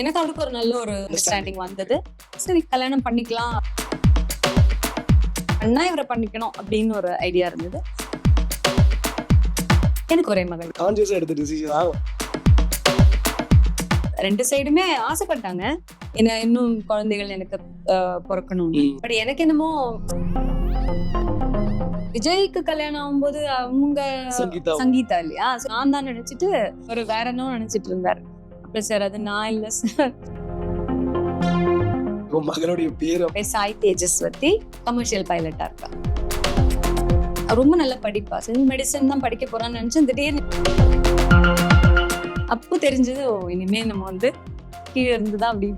எனக்கு அவருக்கு ஒரு நல்ல ஒரு அண்டர்ஸ்டாண்டிங் வந்தது. சரி கல்யாணம் பண்ணிக்கலாம். அண்ணா இவரை பண்ணிக்கணும் அப்படின்னு ஒரு ஐடியா இருந்தது. எனக்கு ஒரே மகள். கான்சியஸா எடுத்த டிசிஷன் ரெண்டு சைடுமே ஆசைப்பட்டாங்க. என்ன இன்னும் குழந்தைகள் எனக்கு பிறக்கணும் பட் எனக்கு என்னமோ விஜய்க்கு கல்யாணம் ஆகும்போது அவங்க சங்கீதா இல்லையா? நான் தான் நினைச்சிட்டு ஒரு வேற என்ன நினைச்சிட்டு இருந்தார். அப்புறம் சார் அது நான் இல்ல சார். உன் மகனுடைய பேர்? சாய் தேஜஸ்வதி கமர்ஷியல் பைலட்டா இருக்கா ரொம்ப நல்லா படிப்பா. சிவில் மெடிசன் தான் படிக்க போறான்னு நினைச்சேன். திடீர்னு அப்போ தெரிஞ்சது ஓ இனிமே நம்ம வந்து கீழே இருந்து தான் அப்படி.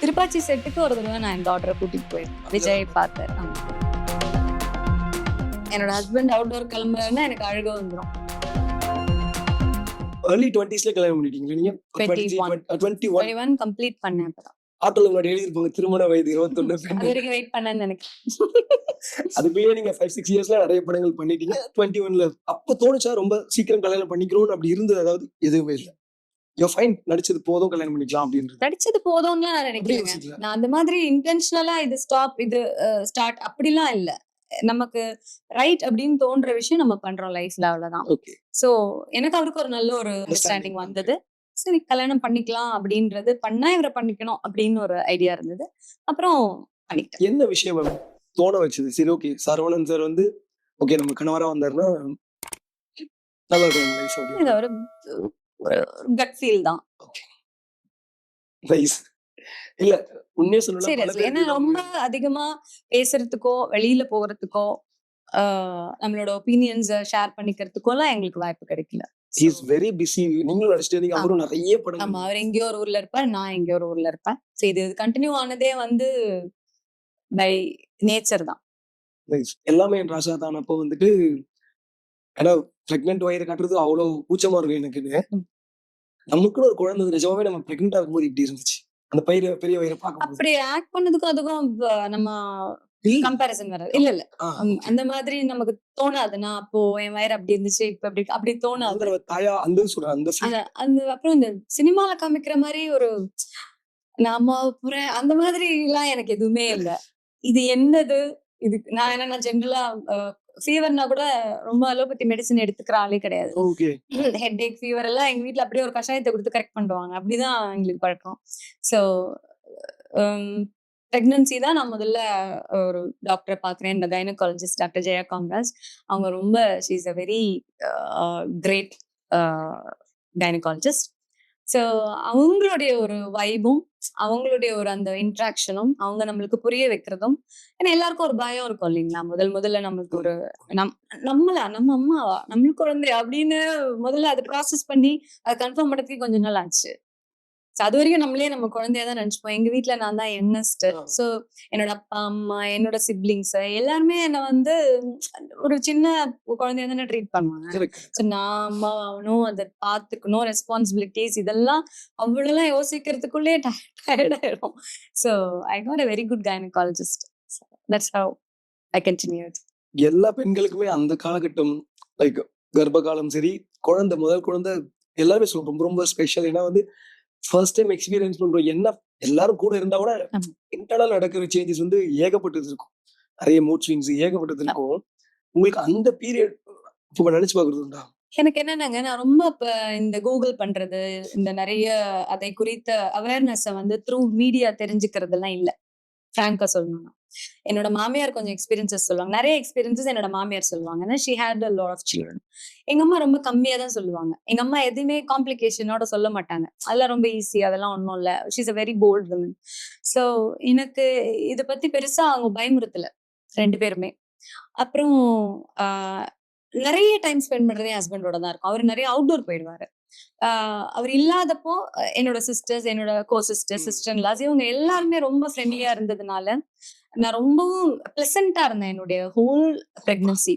திருப்பாச்சி செட்டுக்கு ஒரு தடவை நான் என் டாட்டரை கூட்டிட்டு போயிருக்கேன் விஜய் பார்த்தேன். என்னோட ஹஸ்பண்ட் அவுட்டோர் கிளம்புறதுன்னா எனக்கு அழுக வந்துடும் ஏர்லி டுவெண்ட்டிஸ்ல கல்யாணம் பண்ணிட்டீங்க நீங்க? 21. டுவெண்ட்டி ஒன் கம்ப்ளீட் பண்ணேன் அப்பதான். ஆட்டோல முன்னாடி எழுதிருப்பாங்க திருமண வயது இருபத்தொன்னு வெயிட் பண்ணேன்னு நினைக்கிறேன். அதுக்குள்ளேயே நீங்க ஃபைவ் சிக்ஸ் இயர்ஸ்ல நிறைய படங்கள் பண்ணிட்டீங்க. டுவெண்ட்டி ஒன்ல அப்ப தோணுச்சா ரொம்ப சீக்கிரம் கல்யாணம் பண்ணிக்கிறோம்னு அப்படி இருந்தது அதாவது எதுவுமே இல்ல. யோ ஃபைன் நடிச்சது போதும் கல்யாணம் பண்ணிக்கலாம் அப்படின்றது. நடிச்சது போதும்னு நான் நினைக்கிறேன். நான் அந்த மாதிரி இன்டென்ஷனலா இது ஸ்டாப் இது ஸ்டார்ட் அப்படிலாம் இல்ல. நமக்கு ரைட் அப்படின்னு தோன்ற விஷயம் நம்ம பண்றோம் லைஃப்ல அவ்வளவுதான். ஓகே சோ எனக்கு அவருக்கு ஒரு நல்ல ஒரு அண்டர்ஸ்டாண்டிங் வந்தது. சரி கல்யாணம் பண்ணிக்கலாம் அப்படின்றது பண்ணா இவரை பண்ணிக்கணும் அப்படின்னு ஒரு ஐடியா இருந்தது. அப்புறம் பண்ணிக்கிட்டேன். என்ன விஷயம் தோண வச்சது? சரி ஓகே சரவணன் சார் வந்து ஓகே நம்ம கணவரா வந்தாருன்னா நல்லா இருக்கும் ஒரு கட் ஃபீல் தான். நைஸ் இல்ல உண்மையா சொல்லலாம் ஏன்னா ரொம்ப அதிகமா பேசுறதுக்கோ வெளியில போகிறதுக்கோ ஆஹ் நம்மளோட ஒப்பீனியன்ஸை ஷேர் பண்ணிக்கிறதுக்கோ எல்லாம் எங்களுக்கு வாய்ப்பு கிடைக்கல. இஸ் வெரி பிஸி நீங்களும் இருந்தீங்க. அவரும் நிறைய படம் நம்ம அவர் எங்கேயோ ஒரு ஊர்ல இருப்பார் நான் எங்கேயோ ஒரு ஊர்ல இருப்பேன். சோ இது கண்டினியூ ஆனதே வந்து பை நேச்சர் தான். எல்லாமே என் ராசா தான். அப்போ வந்துட்டு ஏன்னா பிரெக்னென்ட் வயிறு கட்டுறது அவ்வளவு கூச்சமா இருக்கும் எனக்குன்னு. நமக்குன்னு ஒரு குழந்தை. நிஜமாவே நம்ம பிரெக்னென்ட் ஆகும்போது இப்படி இருந்துச்சு. அந்த பயிர பெரிய வயிறை பார்க்கும்போது. அப்படி ஆக்ட் பண்ணதுக்கும் அதுக்கும் நம்ம. கம்பேரிசன் வராது. இல்ல இல்ல. அந்த மாதிரி நமக்கு தோணாது. நான் அப்போ என் வயிறு அப்படி இருந்துச்சு இப்ப அப்படி அப்படி தோணாது. தாயா அந்த சொல்றேன் அந்த. அந்த அப்புறம் இந்த சினிமால காமிக்கிற மாதிரி ஒரு நாம புற- அந்த மாதிரி எல்லாம் எனக்கு எதுவுமே இல்ல. இது என்னது? இது நான் என்ன ஜென்ரலா ஃபீவர்னா கூட ரொம்ப அலோபதி மெடிசன் எடுத்துக்கிற ஆளே கிடையாது. ஓகே ஹெட் ஏக் ஃபீவர் எல்லாம் எங்க வீட்ல அப்படியே ஒரு கஷாயத்தை கொடுத்து கரெக்ட் பண்ணுவாங்க. அப்படிதான் எங்களுக்கு பழக்கம் ஸோ ப்ரெக்னன்சி தான் நான் முதல்ல ஒரு டாக்டரை பார்க்குறேன். இந்த கைனகாலஜிஸ்ட் டாக்டர் ஜெயா காமராஜ். அவங்க ரொம்ப she's a very great gynaecologist so அவங்களுடைய ஒரு வைபும் அவங்களுடைய ஒரு அந்த இன்ட்ராக்ஷனும் அவங்க நம்மளுக்கு புரிய வைக்கிறதும் ஏன்னா எல்லாருக்கும் ஒரு பயம் இருக்கும் இல்லைங்களா? முதல் முதல்ல நம்மளுக்கு ஒரு நம் நம்மளா நம்ம அம்மாவா? நம்மளுக்கு குழந்தை அப்படின்னு முதல்ல அதை ப்ராசஸ் பண்ணி அதை கன்ஃபார்ம் பண்ணுறதுக்கு கொஞ்சம் நாள் ஆச்சு. So அது வரைக்கும் நம்மளே நம்ம குழந்தையா தான் நினைச்சுப்போம். எங்க வீட்ல நான் தான் ஆ. ஸோ என்னோட அப்பா அம்மா என்னோட சிப்ளிங்ஸ் எல்லாருமே என்னை வந்து ஒரு சின்ன குழந்தைய தானே ட்ரீட் பண்ணுவாங்க. ஸோ நான் அம்மா ஆகணும் அதை பார்த்துக்கணும் ரெஸ்பான்சிபிலிட்டிஸ் இதெல்லாம் அவ்வளோலாம் யோசிக்கிறதுக்குள்ளே டயர்ட் ஆயிடும். So I got a very good gynaecologist that's how I continue எல்லா பெண்களுக்குமே அந்த காலகட்டம் லைக் கர்ப்ப காலம் சரி குழந்தை முதல் குழந்தை எல்லாருமே சொல்லுவோம். ரொம்ப ரொம்ப ஸ்பெஷல் ஏன்னா வந்து ஃபர்ஸ்ட் டைம் எக்ஸ்பீரியன்ஸ் பண்றோம். என்ன? எல்லாரும் கூட இருந்தா கூட. இன்டர்னல் நடக்கிற சேஞ்சஸ் வந்து ஏகப்பட்டது இருக்கும். நிறைய மூட் ஸ்விங்ஸ் ஏகப்பட்டது இருக்கும். உங்களுக்கு அந்த பீரியட் இப்போ நினைச்சு பாக்குறது உண்டா? எனக்கு என்னன்னாங்க? நான் ரொம்ப இப்ப இந்த கூகுள் பண்றது இந்த நிறைய அதை குறித்த அவேர்னஸை வந்து த்ரூ மீடியா தெரிஞ்சுக்கிறதெல்லாம் இல்ல. ஃப்ராங்கா சொல்லணும்னா என்னோட மாமியார் கொஞ்சம் எக்ஸ்பீரியன்சஸ் சொல்லுவாங்க. நிறைய எக்ஸ்பீரியன்சஸ் என்னோட மாமியார் சொல்லுவாங்க. She had a lot of children எங்க அம்மா ரொம்ப கம்மியா தான் சொல்லுவாங்க. எங்க அம்மா எதுவுமே காம்ப்ளிகேஷனோட சொல்ல மாட்டாங்க. அதெல்லாம் ரொம்ப ஈஸி அதெல்லாம் ஒன்றும் இல்லை. She's a very bold women so எனக்கு இதை பத்தி பெருசா அவங்க பயமுறுத்தல. ரெண்டு பேருமே. அப்புறம் நிறைய டைம் ஸ்பெண்ட் பண்றதே ஹஸ்பண்டோட தான் இருக்கும். அவர் நிறைய அவுட்டோர் போயிடுவாரு. அவர் இல்லாதப்போ என்னோட சிஸ்டர்ஸ் என்னோட கோ சிஸ்டர்ஸ் ம். சிஸ்டர் இல்லாஸ் இவங்க எல்லாருமே ரொம்ப ஃப்ரெண்ட்லியா இருந்ததுனால நான் ரொம்பவும் பிளசண்டா இருந்தேன் என்னுடைய whole pregnancy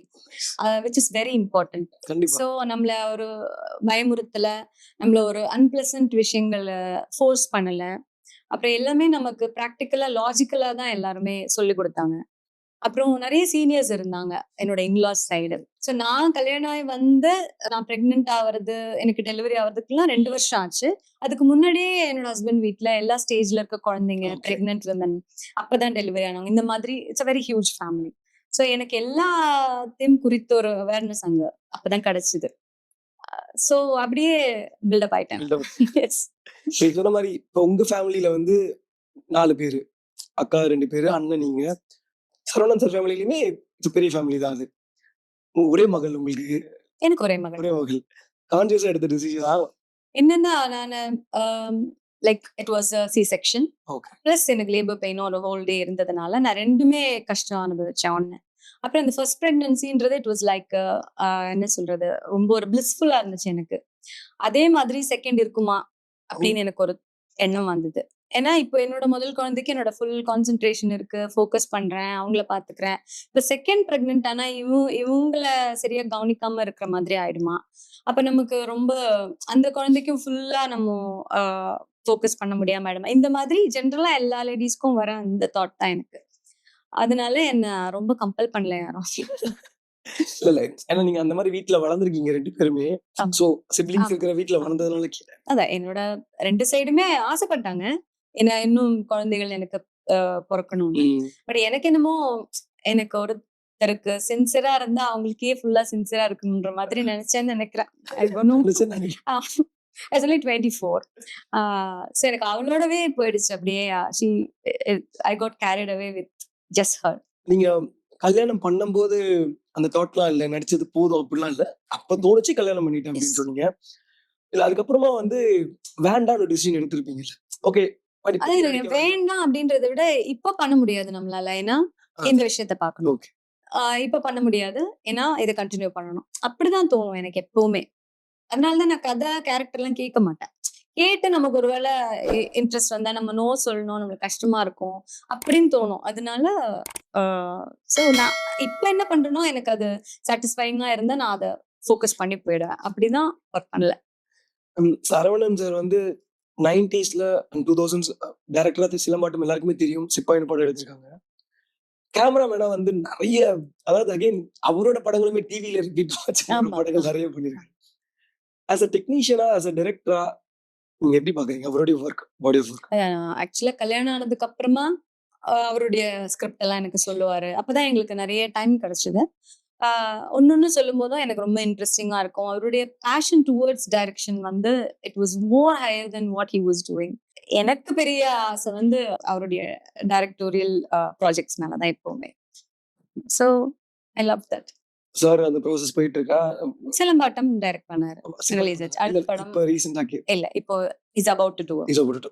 which is very important so நம்மள ஒரு பயமுறுத்தல நம்மள ஒரு அன்பிளசன்ட் விஷயங்களை ஃபோர்ஸ் பண்ணல. அப்புறம் எல்லாமே நமக்கு ப்ராக்டிக்கலா லாஜிக்கலா தான் எல்லாருமே சொல்லி கொடுத்தாங்க. அப்புறம் நிறைய சீனியர்ஸ் இருந்தாங்க என்னோட இன்லாஸ் சைடு ஸோ நான் கல்யாணம் ஆகி வந்து நான் பிரெக்னென்ட் ஆகிறது எனக்கு டெலிவரி ஆகிறதுக்குலாம் ரெண்டு வருஷம் ஆச்சு. அதுக்கு முன்னாடியே என்னோட ஹஸ்பண்ட் வீட்ல எல்லா ஸ்டேஜ்ல இருக்க குழந்தைங்க. பிரெக்னென்ட் விமன் அப்பதான் டெலிவரி ஆனவங்க இந்த மாதிரி it's a very huge family so எனக்கு எல்லாத்தையும் குறித்த ஒரு அவேர்னஸ் அங்க அப்பதான் கிடைச்சது. ஸோ அப்படியே பில்டப் ஆயிட்டேன். சொன்ன மாதிரி இப்ப உங்க ஃபேமிலில வந்து நாலு பேரு அக்கா ரெண்டு பேரு அண்ணன் நீங்க. சரவணன் சார் ஃபேமிலிலுமே பெரிய ஃபேமிலி தான் அது. ஒரே மகள் உங்களுக்கு. எனக்கு ஒரே மகள். ஒரே மகள். கான்சியஸா எடுத்த டிசிஷன் என்னன்னா நான் like it was C section plus எனக்கு லேபர் பெயின் ஒரு ஹோல் டே இருந்ததுனால நான் ரெண்டுமே கஷ்டம் அனுபவிச்சேன் ஒன்று அப்புறம் இந்த ஃபர்ஸ்ட் ப்ரெக்னன்சின்றது இட் வாஸ் லைக் என்ன சொல்றது? ரொம்ப ஒரு பிளிஸ்ஃபுல்லா இருந்துச்சு எனக்கு. அதே மாதிரி செகண்ட் இருக்குமா? அப்படின்னு எனக்கு ஒரு எண்ணம் வந்தது. ஏன்னா இப்போ என்னோட முதல் குழந்தைக்கு என்னோட ஃபுல் கான்சென்ட்ரேஷன் இருக்கு. ஃபோக்கஸ் பண்றேன். அவங்கள பாத்துக்கிறேன். இப்போ செகண்ட் பிரெக்னென்ட் ஆனா இவங்க இவங்கள சரியா கவனிக்காம இருக்கிற மாதிரி ஆயிடுமா? அப்ப நமக்கு ரொம்ப அந்த குழந்தைக்கும் ஃபுல்லா நம்ம ஃபோக்கஸ் பண்ண முடியாம ஆயிடுமா? இந்த மாதிரி ஜென்ரலா எல்லா லேடிஸ்க்கும் வர அந்த தாட் தான் எனக்கு. அதனால என்ன ரொம்ப கம்பல் பண்ணல யாரும். இல்ல இல்ல. ஏன்னா நீங்க அந்த மாதிரி வீட்ல வளர்ந்துருக்கீங்க ரெண்டு பேருமே. சோ சிப்ளிங்ஸ் ஆமா. இருக்கிற வீட்ல வளர்ந்ததுனால கேட்டேன். அதான் என்னோட ரெண்டு சைடுமே ஆசைப்பட்டாங்க. என்ன இன்னும் குழந்தைகள் எனக்கு பிறக்கணும். பட் எனக்கு என்னமோ எனக்கு ஒருத்தருக்கு சின்சியரா இருந்தா அவங்களுக்கே ஃபுல்லா சின்சியரா இருக்கணுன்ற மாதிரி நினைச்சேன்னு நினைக்கிறேன். ஆக்சுவலி டுவெண்ட்டி ஃபோர் ஸோ எனக்கு அவளோடவே போயிடுச்சு அப்படியே. She I got carried away with just her நீங்க கல்யாணம் பண்ணும்போது அந்த தாட்லாம் இல்ல நடிச்சது போதும் அப்படிலாம் இல்ல. அப்ப தோணுச்சு கல்யாணம் பண்ணிட்டேன் அப்படின்னு. சொன்னீங்க. இல்ல அதுக்கப்புறமா வந்து வேண்டாம் டிசிஷன் எடுத்திருப்பீங்க ஓகே அது வேண்டாம் அப்படின்றத விட இப்ப பண்ண முடியாது நம்மளால. ஏன்னா. இந்த விஷயத்த ஆஹ் இப்ப பண்ண முடியாது. ஏன்னா இதை கண்டினியூ பண்ணணும். அப்படிதான் தோணும் எனக்கு எப்பவுமே. அதனாலதான் நான் கதை கேரக்டர் எல்லாம் கேட்க மாட்டேன். கேட்டு நமக்கு ஒருவேளை இன்ட்ரெஸ்ட் வந்தா நம்ம நோ சொல்லணும் நம்மளுக்கு கஷ்டமா இருக்கும் அப்படின்னு தோணும். அதனால சோ நான் இப்ப என்ன பண்றேனோ எனக்கு அது சாட்டிஸ்ஃபைங்கா இருந்தா நான் அதை ஃபோக்கஸ் பண்ணி போயிடுவேன். அப்படிதான் ஒர்க் பண்ணல. சரவணன் சார் வந்து நைன்டிஸ்ல டூ தௌசண்ட்ஸ் டேரக்டரா சிலம்பாட்டம் எல்லாருக்குமே தெரியும். சிப்பாயின் படம் எடுத்திருக்காங்க. கேமராமேனா வந்து நிறைய அதாவது அகைன் அவரோட படங்களுமே ரிப்பீட் ஆமா. படங்கள் நிறைய பண்ணிருக்காங்க. ஆஸ் அ டெக்னீஷியனா ஆஸ் அ டைரக்டரா நீங்க எப்படி பாக்குறீங்க? அவருடைய ஒர்க் பாடி ஆஃப் ஒர்க் ஆக்சுவலா கல்யாணம் ஆனதுக்கு அப்புறமா அவருடைய ஸ்கிரிப்ட் எல்லாம் எனக்கு சொல்லுவாரு. அப்பதான் எங்களுக்கு நிறைய டைம் கிடைச்சது. ஒன்னொன்னு சொல்லும் போதும் எனக்கு ரொம்ப இன்ட்ரெஸ்டிங்கா இருக்கும். அவருடைய பேஷன் டுவர்ட்ஸ் டைரக்ஷன் வந்து it was more higher then what he was doing எனக்கு பெரிய ஆசை வந்து அவருடைய டைரக்டோரியல் ப்ராஜெக்ட்ஸ் மேலதான் எப்பவுமே. So I love that sir அந்த ப்ராசஸ் போயிட்டு இருக்கா சிலம்பாட்டம் டைரக்ட் பண்ணாரு. ஆச்சு. அடுத்த படம். இப்ப ரீசெண்டா இல்ல இப்போ is about to do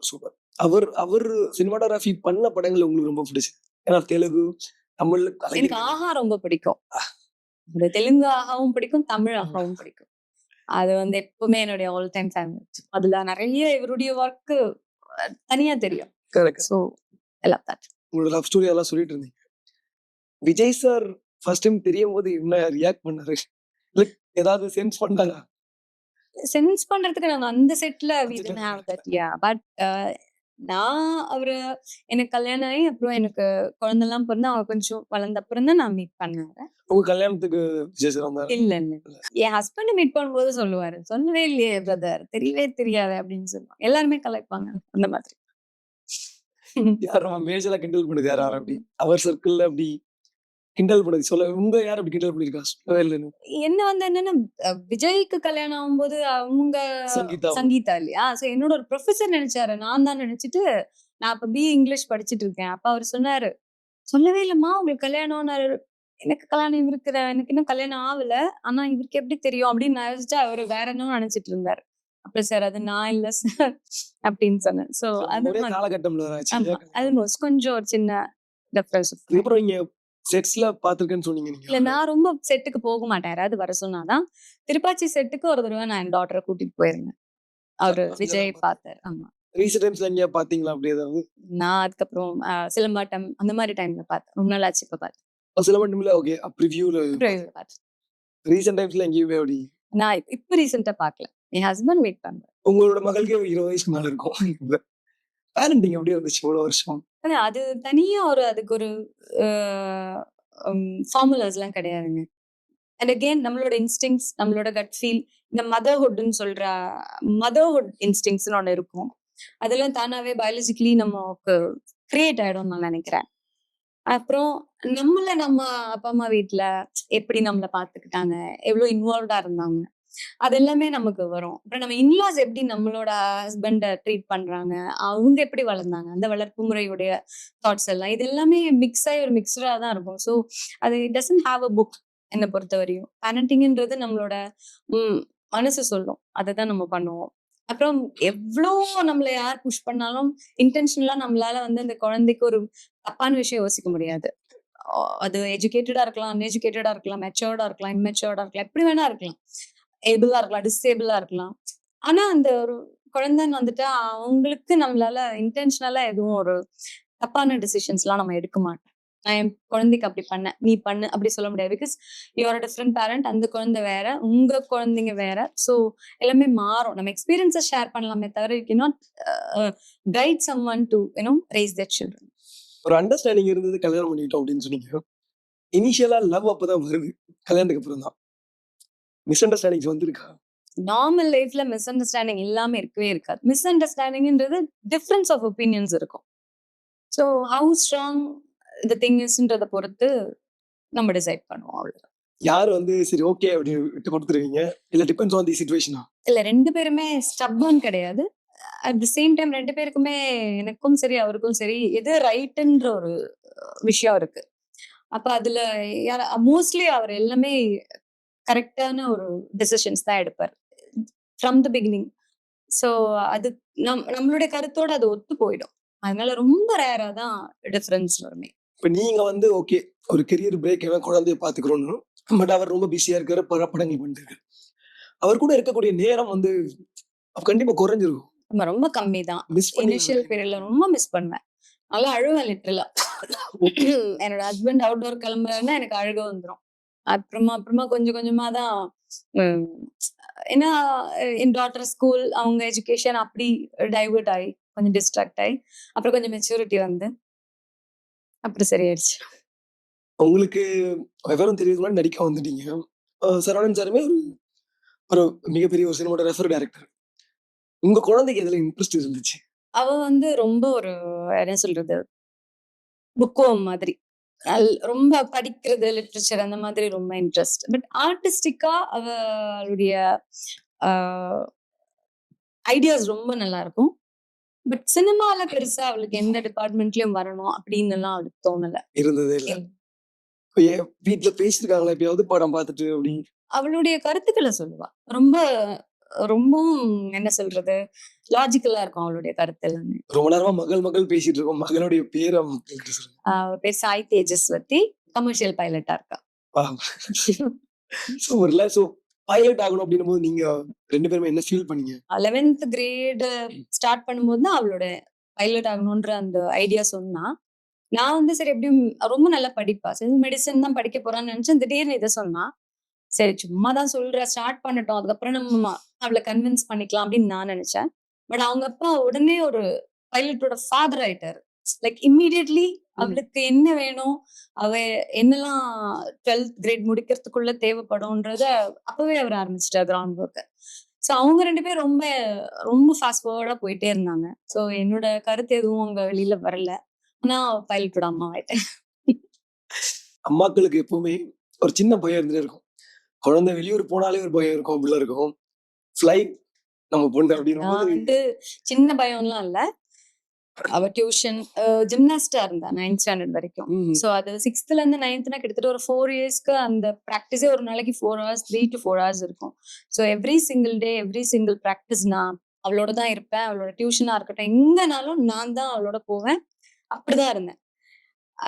super அவர் அவர் சினிமாட்டோகிராஃபி பண்ண படங்கள் உங்களுக்கு ரொம்ப பிடிச்சு ஏன்னா தெலுங்கு தமிழ் எனக்கு ஆஹா ரொம்ப பிடிக்கும். ஒரு தெலுங்கு ஆகாவும் பிடிக்கும் தமிழ் ஆகாவும் பிடிக்கும். அது வந்து எப்பவுமே என்னுடைய ஆல் டைம் ஃபேவரட் அதுல நிறைய இவருடைய ஒர்க் தனியா தெரியும். ஸோ ஐ லவ் தட் உங்களோட லவ் ஸ்டோரி எல்லாம் சொல்லிட்டு இருந்தீங்க. விஜய் சார் ஃபர்ஸ்ட் டைம் தெரியும் போது என்ன ரியாக்ட் பண்ணாரு? இல்ல ஏதாவது சென்ஸ் பண்ணாங்க சென்ஸ் பண்றதுக்கு நாங்க அந்த செட்ல பட் நான் அவரு எனக்கு கல்யாணம் ஆகி அப்புறம் எனக்கு குழந்தைலாம் பிறந்து அவங்க கொஞ்சம் வளர்ந்த அப்புறம் தான் நான் மீட் பண்ணாங்க. உங்க கல்யாணத்துக்கு இல்ல இல்ல என் ஹஸ்பண்ட் மீட் பண்ணும்போது சொல்லுவாரு. சொல்லவே இல்லையே பிரதர் தெரியவே தெரியாது. அப்படின்னு சொல்லுவாங்க. எல்லாருமே கலாய்ப்பாங்க அந்த மாதிரி. யார் மேஜரா கிண்டல் பண்ணுது யார் யார் அப்படி? அவர் சர்க்கிள்ல அப்படி கிண்டல் பண்ணுது. சொல்ல உங்க யார் அப்படி கிண்டல் பண்ணிருக்கா? சொல்லவே இல்லைன்னு என்ன வந்து என்னன்னா விஜய்க்கு கல்யாணம் ஆகும்போது அவங்க சங்கீதா. இல்லையா? சோ என்னோட ஒரு ப்ரொஃபசர் நினைச்சாரு. நான் தான் நினைச்சிட்டு நான் இப்ப பி இங்கிலீஷ் படிச்சிட்டு இருக்கேன். அப்ப அவர் சொன்னாரு சொல்லவே இல்லம்மா உங்களுக்கு கல்யாணம்னாரு எனக்கு கல்யாணம் இவருக்கு எனக்கு இன்னும் கல்யாணம் ஆகல. ஆனா இவருக்கு எப்படி தெரியும்? அப்படின்னு நான் யோசிச்சா அவரு வேற என்ன நினைச்சிட்டு இருந்தாரு. அப்ப சார் அது நான் இல்ல சார். அப்படின்னு சொன்னேன். சோ அது காலகட்டம்ல அது கொஞ்சம் ஒரு சின்ன டிஃபரன்ஸ் அதுக்கப்புறம் நீங்க செட்ஸ்ல பாத்திருக்கேன்னு சொன்னீங்க இல்ல நான் ரொம்ப செட்டுக்கு போக மாட்டேன். யாராவது வர சொன்னாதான் திருப்பாச்சி செட்டுக்கு ஒரு தடவை நான் என் டாட்டரை கூட்டிட்டு போயிருந்தேன். அவரு விஜய் பார்த்தாரு. ஆமா. ரீசெண்ட் டைம்ஸ்ல எங்கேயா பாத்தீங்களா அப்படி ஏதாவது? நான் அதுக்கப்புறம் சிலம்பாட்டம் அந்த மாதிரி டைம்ல பார்த்தேன். ரொம்ப நாள் ஆச்சு இப்ப பார்த்தேன் சில மட்டும் இல்ல? ஓகே ப்ரிவியூல ரீசெண்ட் டைம்ஸ்ல எங்கேயுமே அப்படி நான் இப்ப- ரீசெண்டா பார்க்கல. என் ஹஸ்பண்ட் வெயிட் பண்றேன் உங்களோட மகளுக்கே இருபது வயசுக்கு மேல இருக்கும். பேரண்டிங் எப்படி இருந்துச்சு இவ்வளவு வருஷம்? அது தனியா ஒரு அதுக்கு ஒரு ஃபார்முலாஸ் ஃபார்முலாஸ்லாம் கிடையாதுங்க. அண்ட் அகெயின் நம்மளோட இன்ஸ்டிங்ஸ் நம்மளோட கட் ஃபீல் இந்த மதர்ஹுட்னு சொல்ற மதர்ஹுட் இன்ஸ்டிங்ஸ்னு ஒன்று இருக்கும். அதெல்லாம் தானாவே பயாலஜிக்கலி நமக்கு கிரியேட் ஆயிடும் நான் நினைக்கிறேன். அப்புறம் நம்மள நம்ம அப்பா அம்மா வீட்ல எப்படி நம்மள பாத்துக்கிட்டாங்க? எவ்வளவு இன்வால்வ்டா இருந்தாங்க? அது எல்லாமே நமக்கு வரும். அப்புறம் நம்ம இன்லாஸ் எப்படி நம்மளோட ஹஸ்பண்ட ட்ரீட் பண்றாங்க? அவங்க எப்படி வளர்ந்தாங்க? அந்த வளர்ப்பு முறையுடைய தாட்ஸ் எல்லாம் இது எல்லாமே மிக்ஸ் ஆகி ஒரு மிக்சரா தான் இருக்கும். ஸோ அது டசன்ட் ஹாவ் அ புக் என்னை பொறுத்த வரையும். பேரண்டிங்ன்றது நம்மளோட மனசு சொல்லும். அதை தான் நம்ம பண்ணுவோம். அப்புறம் எவ்வளோ நம்மள யார் புஷ் பண்ணாலும் இன்டென்ஷனலா நம்மளால வந்து அந்த குழந்தைக்கு ஒரு தப்பான விஷயம் யோசிக்க முடியாது. அது எஜுகேட்டடா இருக்கலாம் அன்எஜுகேட்டடா இருக்கலாம் மெச்சோர்டா இருக்கலாம் இம்மெச்சோர்டா இருக்கலாம் எப்படி வேணா இருக்கலாம். ஏபிளா இருக்கலாம் டிசேபிளா இருக்கலாம். ஆனா அந்த ஒரு குழந்தைன்னு வந்துட்டு அவங்களுக்கு நம்மளால இன்டென்ஷனலா எதுவும் ஒரு தப்பான டிசிஷன்ஸ்லாம் நம்ம எடுக்க மாட்டோம். நான் என் குழந்தைக்கு அப்படி பண்ணேன் நீ பண்ணு அப்படி சொல்ல முடியாது. பிகாஸ் யுவர் டிஃப்ரெண்ட் பேரண்ட் அந்த குழந்தை வேற உங்க குழந்தைங்க வேற. ஸோ எல்லாமே மாறும். நம்ம எக்ஸ்பீரியன்ஸை ஷேர் பண்ணலாமே தவிர you not guide someone to you know raise that children ஒரு அண்டர்ஸ்டாண்டிங் இருந்தது கல்யாணம் பண்ணிட்டோம் அப்படின்னு சொன்னீங்க. இனிஷியலா லவ் அப்பதான் வருது. கல்யாணத்துக்கு அப்புறம் தான் மிஸ் அண்டர்ஸ்டாண்டிங்ஸ் வந்திருக்கா? நார்மல் லைஃப்ல மிஸ் அண்டர்ஸ்டாண்டிங் இல்லாம இருக்கவே இருக்காது. மிஸ் அண்டர்ஸ்டாண்டிங்ன்றது டிஃப்ரென்ஸ் ஆஃப் ஒப்பீனியன்ஸ் இருக்கும். So how strong the thing இஸ்ன்றதை பொறுத்து நம்ம டிசைட் பண்ணுவோம் அவ்வளோ யார் வந்து சரி ஓகே அப்படி விட்டு கொடுத்துருவீங்க? இல்ல டிபெண்ட்ஸ் ஆன் தி சுச்சுவேஷனா இல்ல ரெண்டு பேருமே ஸ்டப்பான் கிடையாது. அட் தி சேம் டைம் ரெண்டு பேருக்குமே எனக்கும் சரி அவருக்கும் சரி எது ரைட்டுன்ற ஒரு விஷயம் இருக்கு. அப்ப அதுல மோஸ்ட்லி அவர் எல்லாமே கரெக்டான ஒரு டெசிஷன்ஸ் தான் எடுப்பார். ஃப்ரம் த பிகினிங் ஸோ அது நம் நம்மளுடைய கருத்தோட அது ஒத்து போயிடும். அதனால ரொம்ப ரேரா தான் டிஃபரன்ஸ் வருமே. இப்ப நீங்க வந்து ஓகே ஒரு கெரியர் பிரேக் எல்லாம் குழந்தைய பாத்துக்கிறோம்னு பட் அவர் ரொம்ப பிஸியா இருக்காரு பல படங்கள் பண்ணிட்டு இருக்காரு அவர் கூட இருக்கக்கூடிய நேரம் வந்து கண்டிப்பா குறைஞ்சிருக்கும். ரொம்ப கம்மி தான். இனிஷியல் பீரியட்ல ரொம்ப மிஸ் பண்ணுவேன். நல்லா அழுவேன் லிட்டரலா என்னோட ஹஸ்பண்ட் அவுட்டோர் கிளம்புறாருன்னா எனக்கு அழுக வந்துரும். அப்புறமா அப்புறமா கொஞ்சம் கொஞ்சமா தான் ஏன்னா என் டாட்டர் ஸ்கூல் அவங்க எஜுகேஷன் அப்படி டைவர்ட் ஆகி கொஞ்சம் டிஸ்ட்ராக்ட் ஆகி அப்புறம் கொஞ்சம் மெச்சூரிட்டி வந்து அப்புறம் சரியாயிடுச்சு. உங்களுக்கு விவரம் தெரியறதுக்கு நடிக்க வந்துட்டீங்க. சரவணன் சாருமே ஒரு ஒரு மிகப்பெரிய ஒரு சினிமாவோட ரெஃபர் டைரக்டர் உங்க குழந்தைக்கு எதுல இன்ட்ரெஸ்ட் இருந்துச்சு? அவ வந்து ரொம்ப ஒரு என்ன சொல்றது புக்குவம் மாதிரி. ரொம்ப படிக்கிறது லிட்ரேச்சர் அந்த மாதிரி ரொம்ப இன்ட்ரெஸ்ட் பட் ஆர்டிஸ்டிக்கா அவளுடைய ஐடியாஸ் ரொம்ப நல்லா இருக்கும் பட் சினிமால பெருசா அவளுக்கு எந்த டிபார்ட்மெண்ட்லயும் வரணும் அப்படின்னு எல்லாம் அவளுக்கு தோணல. இருந்ததே இல்ல. வீட்டுல பேசிருக்காங்களா எப்பயாவது படம் பார்த்துட்டு அப்படி? அவளுடைய கருத்துக்களை சொல்லுவா. ரொம்ப ரொம்பவும் என்ன சொல்றது? லாஜிக்கலா இருக்கும் அவளுடைய கருத்து எல்லாமே ரொம்ப நேரமா மகள் மகள் பேசிட்டு இருக்கோம். மகளுடைய பேரை பேர் சாய் தேஜஸ்வதி. கமர்ஷியல் பைலட்டா இருக்கா. சூப்பர்ல சோ பைலட் ஆகணும் அப்படின்னும் போது நீங்க ரெண்டு பேருமே என்ன ஃபீல் பண்ணீங்க? லெவன்த் கிரேடு ஸ்டார்ட் பண்ணும்போது தான் அவளோட பைலட் ஆகணுன்ற அந்த ஐடியா சொன்னா. நான் வந்து சரி எப்படியும் ரொம்ப நல்லா படிப்பா. சரி மெடிசன் தான் படிக்க போறான்னு நினைச்சேன். திடீர்னு இதை சொன்னா சரி சும்மா தான் சொல்ற ஸ்டார்ட் பண்ணட்டும். அதுக்கப்புறம் நம்ம அவளை கன்வின்ஸ் பண்ணிக்கலாம் அப்படின்னு நான் நினைச்சேன். பட் அவங்க அப்பா உடனே ஒரு பைலட்டோட ஃபாதர் ஆயிட்டாரு. லைக் இம்மீடியட்லி அவளுக்கு என்ன வேணும்? அவ என்னெல்லாம் டுவெல்த் கிரேட் முடிக்கிறதுக்குள்ள தேவைப்படும்ன்றத அப்பவே அவர் ஆரம்பிச்சிட்டாரு கிரவுண்ட் ஒர்க் ஸோ அவங்க ரெண்டு பேரும் ரொம்ப ரொம்ப ஃபாஸ்ட் ஃபார்வர்டா போயிட்டே இருந்தாங்க. ஸோ என்னோட கருத்து எதுவும் அங்க வெளியில வரல. ஆனா பைலட்டோட அம்மா ஆயிட்டேன் அம்மாக்களுக்கு எப்பவுமே ஒரு சின்ன பயம் இருந்துட்டே இருக்கும். குழந்தை வெளியூர் போனாலே ஒரு பயம் இருக்கும் அப்படிலாம் இருக்கும். ஃபிளைட் நம்ம பொண்ணு அப்படின்னு சின்ன பயம்லாம் இல்ல. அவ டியூஷன் ஜிம்னாஸ்டா இருந்தா நைன்த் ஸ்டாண்டர்ட் வரைக்கும். ஸோ அது சிக்ஸ்த்ல இருந்து நைன்த்னா கிட்டத்தட்ட ஒரு ஃபோர் இயர்ஸ்க்கு அந்த ப்ராக்டிஸே ஒரு நாளைக்கு four hours three to four hours இருக்கும். So every single day every single practice நான் அவளோட தான் இருப்பேன். அவளோட டியூஷனா இருக்கட்டும் எங்கனாலும் நான் தான் அவளோட போவேன். அப்படிதான் இருந்தேன்.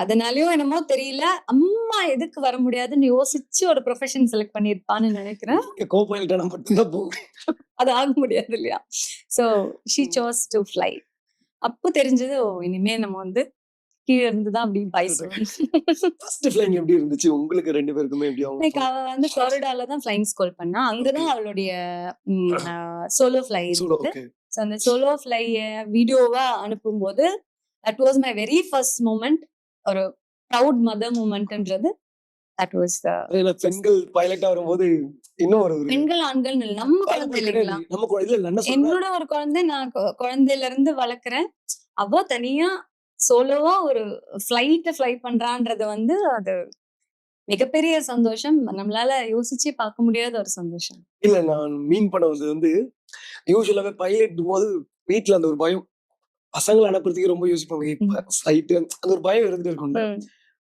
அதனாலயோ என்னமோ தெரியல. அம்மா எதுக்கு வர முடியாதுன்னு யோசிச்சு ஒரு ப்ரொஃபஷன் செலக்ட் பண்ணிருப்பான்னு நினைக்கிறேன். கோ பைலட்டா நான் மட்டும்தான் போவேன். அது ஆக முடியாது இல்லையா? So she chose to fly அப்போ தெரிஞ்சது இனிமே நம்ம வந்து கீழே இருந்து தான் அப்படி பை ஃபர்ஸ்ட் ஃபிளைங் எப்படி இருந்துச்சு? உங்களுக்கு ரெண்டு பேருக்குமே எப்படி லைக் அவ வந்து ஃப்ளோரிடால தான் ஃப்ளைங் ஸ்கூல் பண்ணா. அங்கதான் அவளுடைய சோலோ ஃப்ளை இருந்தது. ஸோ அந்த சோலோ ஃப்ளைய வீடியோவா அனுப்பும்போது that was my very first moment ஒரு ப்ரௌட் மதர் மூமெண்ட்ன்றது தட் வாஸ் பெண்கள் பைலட்டா வரும்போது இன்னும் ஒரு பெண்கள் ஆண்கள் நம்ம குழந்தை இல்லைங்களா? என்னோட ஒரு குழந்தை நான் குழந்தையில இருந்து வளர்க்குறேன். அவ தனியா சோலோவா ஒரு ஃபிளைட்ட ஃப்ளை பண்றான்றது வந்து அது மிகப்பெரிய சந்தோஷம். நம்மளால யோசிச்சே பார்க்க முடியாத ஒரு சந்தோஷம். இல்ல நான் மீன் பண்ண வந்து யூஸ்வலாவே பைலட் போது வீட்ல அந்த ஒரு பயம். பசங்களை அனுப்புறதுக்கு ரொம்ப யோசிப்பாங்க. இப்ப ஃபிளைட் அந்த ஒரு பயம் இருந்துட்டு இருக்கும்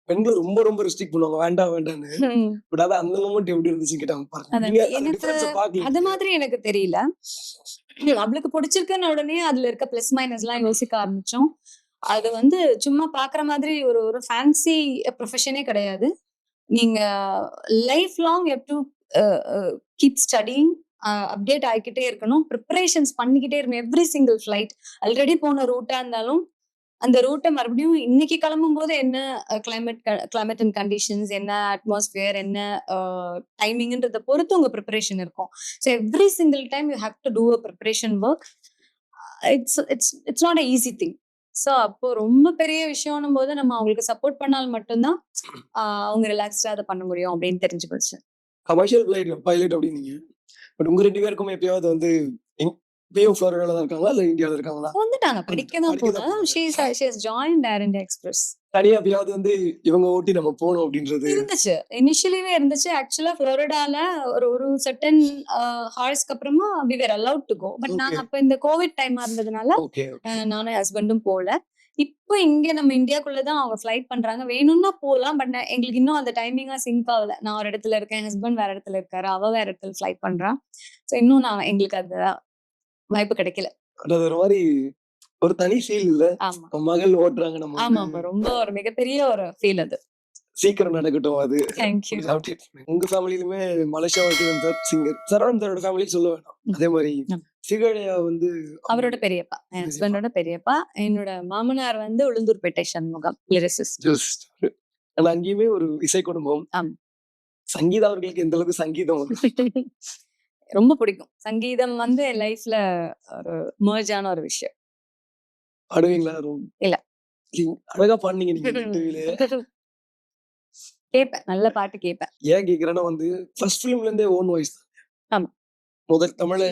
பெண்கள் ரொம்ப ரொம்ப ரெஸ்ட்ரிக்ட் பண்ணுவாங்க. வேண்டாம் வேண்டாம்னு. பட் அதான் அந்த மூமெண்ட் எப்படி இருந்துச்சு கேட்டாங்க பாருங்க. அது மாதிரி எனக்கு தெரியல. அவளுக்கு பிடிச்சிருக்குன்னு உடனே அதுல இருக்க பிளஸ் மைனஸ் எல்லாம் யோசிக்க ஆரம்பிச்சோம். அது வந்து சும்மா பாக்குற மாதிரி ஒரு ஒரு ஃபேன்சி ப்ரொஃபஷனே கிடையாது. நீங்க life long have to keep studying update ஆகிக்கிட்டே இருக்கணும். ப்ரிப்பரேஷன்ஸ் பண்ணிக்கிட்டே இருக்கணும். எவ்ரி சிங்கிள் ஃபிளைட் ஆல்ரெடி போன ரூட்டா இருந்தாலும் அந்த ரூட்டை மறுபடியும் இன்னைக்கு கிளம்பும் போது என்ன கிளைமேட் கிளைமேட் அண்ட் கண்டிஷன்ஸ் என்ன அட்மாஸ்பியர் என்ன டைமிங்ன்றத பொறுத்து உங்க ப்ரிப்பரேஷன் இருக்கும். So every single time you have to do a preparation work it's it's it's not a easy thing so அப்போ ரொம்ப பெரிய விஷயம்னும் போது நம்ம அவங்களுக்கு சப்போர்ட் பண்ணால் மட்டும்தான் அவங்க ரிலாக்ஸ்டா அதை பண்ண முடியும் அப்படின்னு தெரிஞ்சு போச்சு. Commercial pilot அப்படின்னீங்க? பட் உங்க ரெண்டு பேருக்கும் எப்பயாவது வந்து எங்க- இப்பயும் ஃப்ளோரிடால தான் இருக்காங்களா? இல்ல இந்தியால இருக்காங்களா? வந்துட்டாங்க. படிக்க தான் படிக்க தான் போனோம் போனாங்க. She's she's join Air India Express தனியா எப்பயாவது வந்து இவங்க ஓட்டி நம்ம போகணும் அப்படின்றது இருந்துச்சு. இனிஷியலிவே இருந்துச்சு. ஆக்சுவலா ஃப்ளோரிடால ஒரு ஒரு சட்டன் ஹார்ஸ்க்கு அப்புறமா we were allowed to go but Okay. அப்ப இந்த கோவிட் டைமா இருந்ததுனால நானும் ஹஸ்பண்டும் போல இப்போ இங்க நம்ம இந்தியாக்குள்ளதான் அவங்க ஃபிளைட் பண்றாங்க. வேணும்னா போகலாம் பட் எங்களுக்கு இன்னும் அந்த டைமிங்கா சிங்க் ஆகல. நான் ஒரு இடத்துல இருக்கேன் ஹஸ்பண்ட் வேற இடத்துல இருக்காரு அவ வேற இடத்துல ஃபிளைட் பண்றான் ஸோ இன்னும் நான் எங்களுக்கு அந்த வாய்ப்பு கிடைக்கல. அது ஒரு மாதிரி ஒரு தனி ஃபீல் இல்ல. ஆமா. மகள் ஓட்டுறாங்க நம்ம ஆமா ரொம்ப ஒரு மிகப்பெரிய ஒரு ஃபீல் அது. சீக்கிரம் நடக்கட்டும் அது. உங்க ஃபேமிலிலுமே மலேசியா வரைக்கும் சார் சிங்கர் சரவணன் சாரோட ஃபேமிலி சொல்ல வேண்டாம் அதே மாதிரி. சிகழையா வந்து அவரோட பெரியப்பா என் ஹஸ்பண்டோட பெரியப்பா என்னோட மாமனார் வந்து உளுந்தூர்பேட்டை சண்முகம் லிரிசிஸ்ட் ஆனா அங்கேயுமே ஒரு இசை குடும்பம். சங்கீதா அவர்களுக்கு எந்த அளவுக்கு சங்கீதம் ரொம்ப பிடிக்கும் சங்கீதம் வந்து லைஃப்ல ஒரு மர்ஜான ஒரு விஷயம் பாடுவீங்களா இல்ல. அழகா பாடுனீங்க நீங்க. கேட்பேன் நல்ல பாட்டு கேட்பேன் ஏன் கேக்குறேன்னா வந்து ஃபர்ஸ்ட் ஃபிலிம்ல இருந்தே ஓன் வாய்ஸ் ஆமா. முதல் தமிழ்ல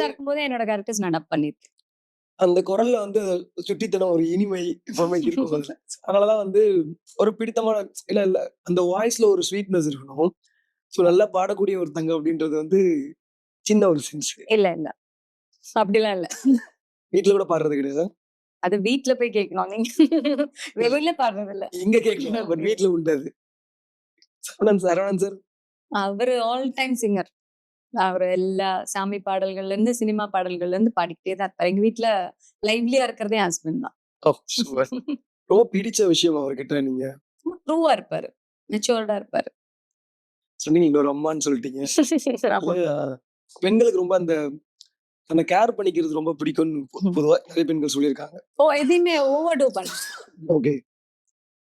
இருக்கும்போது என்னோட கேரக்டர்ஸ் நான் டப் பண்ணிருக்கேன். அந்த குரல்ல வந்து சுட்டித்தனம் ஒரு இனிமை எப்பவுமே இருக்கும் அதுல. அதனாலதான் வந்து ஒரு பிடித்தமான இல்ல இல்ல அந்த வாய்ஸ்ல ஒரு ஸ்வீட்னஸ் இருக்கணும். ஸோ நல்லா பாடக்கூடிய ஒருத்தங்க அப்படின்றது வந்து சின்ன ஒரு சென்ஸ் இல்ல இல்ல. அப்படிலாம் இல்ல. வீட்டுல கூட பாடுறது கிடையாது? அது வீட்ல போய் கேட்கணும் நீங்க வெளியில பாடுறது இல்ல இங்க கேட்கலாம் பட் வீட்டுல உண்டு அது சரவணன் சரவணன் சார் அவரு ஆல் டைம் சிங்கர் அவர் எல்லா சாமி பாடல்கள்ல இருந்து சினிமா பாடல்கள்ல இருந்து பாடிக்கிட்டே தான் இருப்பாரு. எங்க வீட்ல லைவ்லியா இருக்கிறதே ஹஸ்பண்ட் தான். ரொம்ப பிடிச்ச விஷயம் அவர்கிட்ட நீங்க. ட்ரூவா இருப்பாரு. மெச்சோர்டா இருப்பாரு. சொன்னீங்க இன்னொரு அம்மான்னு சொல்லிட்டீங்க. பெண்களுக்கு ரொம்ப அந்த தன்னை கேர் பண்ணிக்கிறது ரொம்ப பிடிக்கும்னு பொதுவா நிறைய பெண்கள் சொல்லியிருக்காங்க. ஓ எதையுமே ஓவர் டூ பண்ண ஓகே.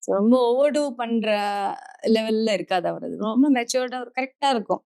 ரொம்ப ஓவர் டூ பண்ற லெவல்ல இருக்காது அவரது ரொம்ப மெச்சோர்டா கரெக்டா இருக்கும்.